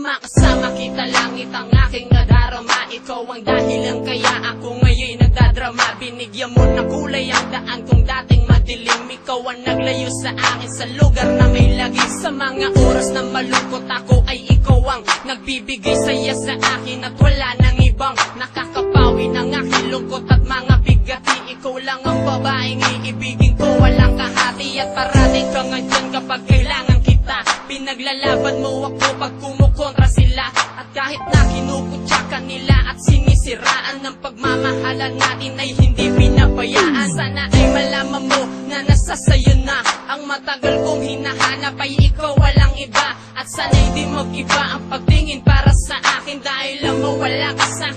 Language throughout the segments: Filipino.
makasama kita langit ang aking nadarama. Ikaw ang dahilan kaya ako ngayon nagdadrama. Binigyan mo ng kulay ang daan kung dating madilim. Ikaw ang naglayo sa akin sa lugar na may lagi Sa mga oras na malungkot ako ay ikaw ang Nagbibigay saya sa akin at wala nang ibang Nakakapawi ng aking lungkot at mga bigati. Ikaw lang ang babaeng iibigin ko. Walang kahati at parating ka nga dyan kapag kailangan kita. Pinaglalaban mo ako pagmamahalan natin ay hindi pinabayaan Sana ay malaman mo na nasa sayo na. Ang matagal kong hinahanap ay ikaw walang iba. At sana'y di mag-iba ang pagtingin para sa akin. Dahil lang mawala ka sa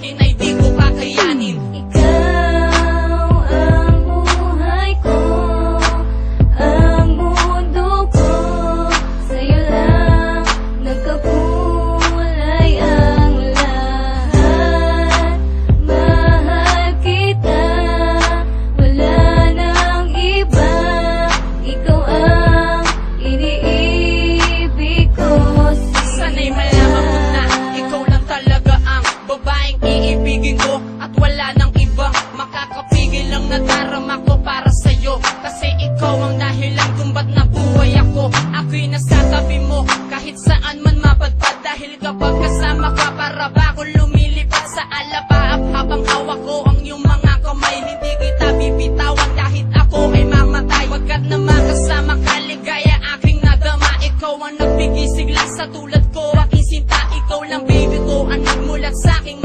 kapag kasama ka para ba ako lumilipad sa alapaap Habang hawak ko ang iyong mga kamay Hindi kita bibitawan. Kahit ako ay mamatay Pagkat na makasama ka ligaya aking nadama. Ikaw ang nagbigay sigla sa tulad ko. Aking sinta, ikaw lang baby ko Ang nagmulat sa aking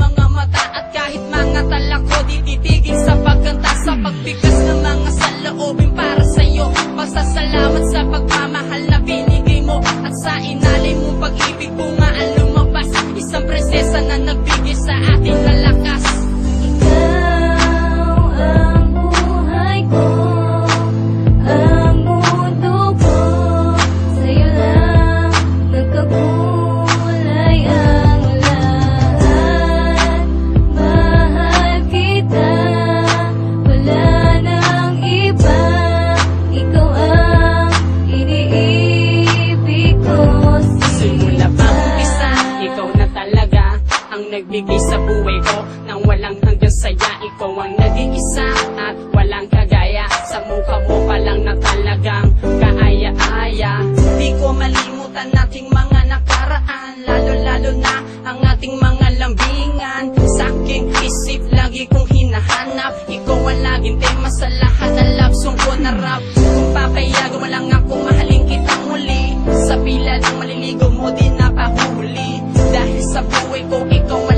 song ko na rap Kung papayagan mo lang ako mahalin kitang muli. Sa pila ng maliligaw mo di napahuli Dahil sa buhay ko ikaw